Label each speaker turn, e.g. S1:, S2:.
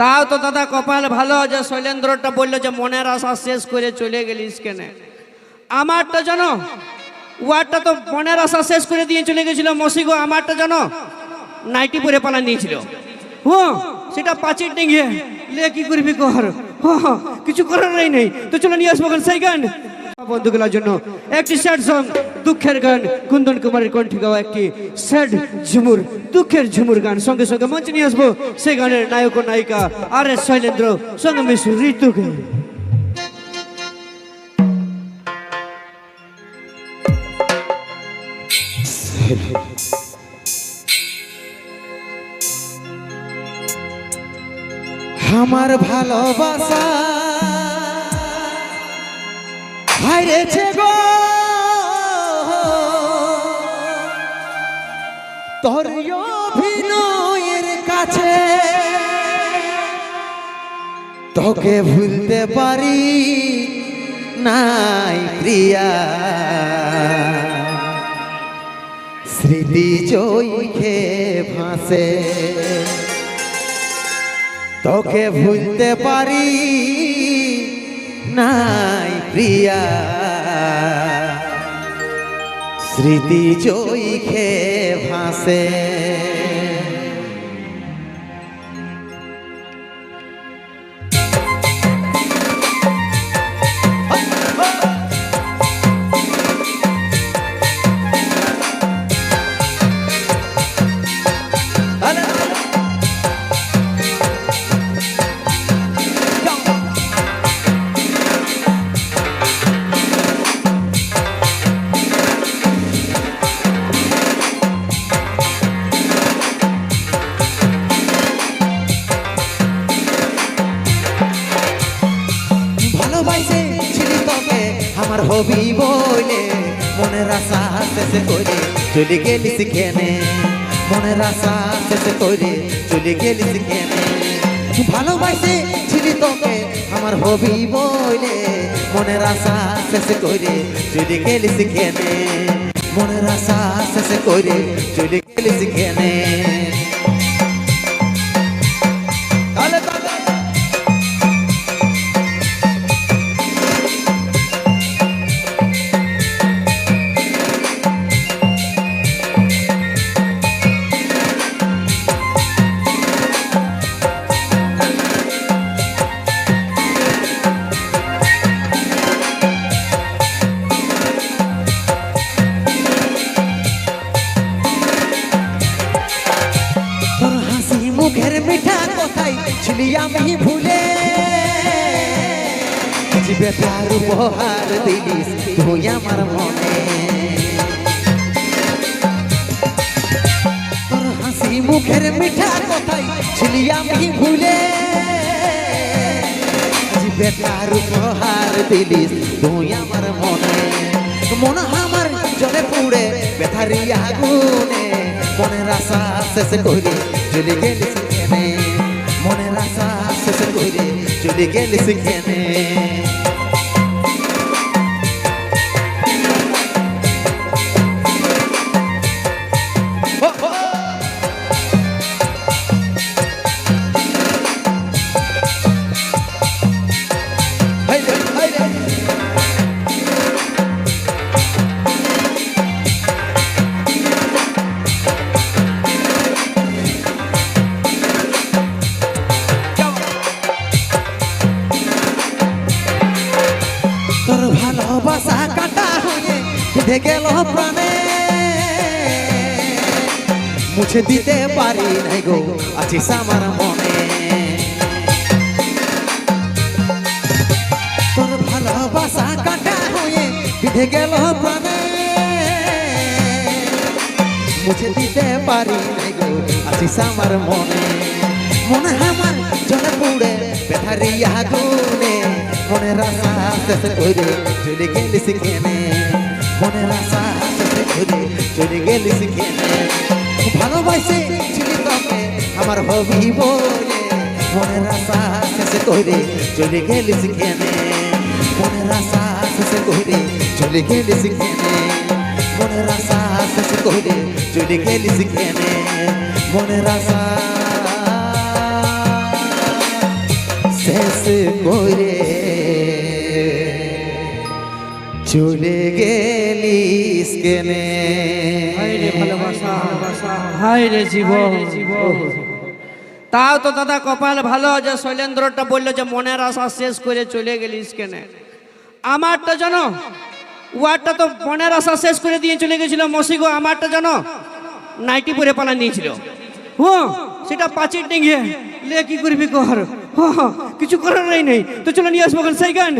S1: তাও তো দাদা কপাল ভালো যে শৈলেন্দ্রটা বলল যে মনের আশা শেষ করে চলে গেলিস কেনে? আমারটা জানো ওয়ারটা তো মনের আশা শেষ করে দিয়ে চলে গেছিল মসিগো আমারটা জানো? নাইটি পরে পালা নিয়েছিল। হ্যাঁ সেটা পাঁচের ডেঙ্গে লে কি করবি কর? কিছু করার নাই তো চলো নিয়ে আসব গান সেই গান। বন্ধুগুলোর জন্য একটি স্যাড সং দুঃখের গান, কুন্দন কুমারের কণ্ঠে গাওয়া একটি স্যাড ঝুমুর, দুঃখের ঝুমুর গান। সঙ্গে সঙ্গে মঞ্চে নিয়ে আসব সেই গানের নায়ক ও নায়িকা আর এস শৈলেন্দ্র, সঙ্গে মিস ঋতুকে।
S2: আমার ভালোবাসা হাইরেছে গো। তোর অভিনয়ের কাছে তোকে ভুলতে পারি নাই, প্রিয়া। স্মৃতি চৈখে ভাসে। তোকে ভুলতে পারি নাই, প্রিয়া। স্মৃতি চৈখে ভাসে। আমার হবি বলে মনের আশা শেষে করে চলে গেলি শিখেনে মনের আশা শেষে করে চলে গেলি শিখেনে ভালোবাসে ছিলি তোকে আমার হবি বলে মনের আশা শেষে করে চলে গেলি শিখেনে মনের আশা শেষে করে চলে গেলি শিখেনে মুখের মিঠা কথাই ছিলি আমি ভুলে। জীবে প্যার উপহার দিলিস তুই আমার মনে। তোর হাসি মুখের মিঠা কথাই ছিলি আমি ভুলে। জীবে প্যার উপহার দিলিস তুই আমার মনে। মন আমার জলে পুড়ে বেথারি আগুনে, মনের আশা শেষ করে চলে গেলি সেখানে মনের আশা করে চলে গেলি সেখানে। বিধে গেল প্রাণে। মুছে দিতে পারি নাই গো, আছিস আমার মনে। তোর ভালোবাসা কাটা হয়ে বিধে গেল প্রাণে। মুছে দিতে পারি নাই গো, আছিস আমার মনে। মনে আমার জলে পুড়ে বেথারি আগুনে, মনের আশা শেষ করে চলে গেলি শিখেনে মনের আশা করে চলে গেলি শিখেনে ভালোবাসে ছিলি তোকে, আমার হবি বলে। মনের আশা শেষ করে চলে গেলি শিখেনে মনের আশা শেষ করে চলে গেলি শিখেনে মনের আশা শেষ করে চলে গেলি শিখেনে মনের আশা শেষ করে চলে গেলিস কেনে
S1: হায় রে ভালোবাসা হায় রে জীবন। তাও তো দাদা কপাল ভালো যে শৈলেন্দ্রটা বলল যে মনের আশা শেষ করে চলে গেলিস কেনে আমারটা জানো ওয়ারটা তো মনের আশা শেষ করে দিয়ে চলে গেছিল। মসিগো আমারটা জানো নাইটি পরে পালা নিয়েছিল। হ্যাঁ সেটা পাঁচির ডেঙ্গিয়ে লে কি করবি কর? কিছু করার নাই নেই। তো চলো নিয়ে আসব সেই গান।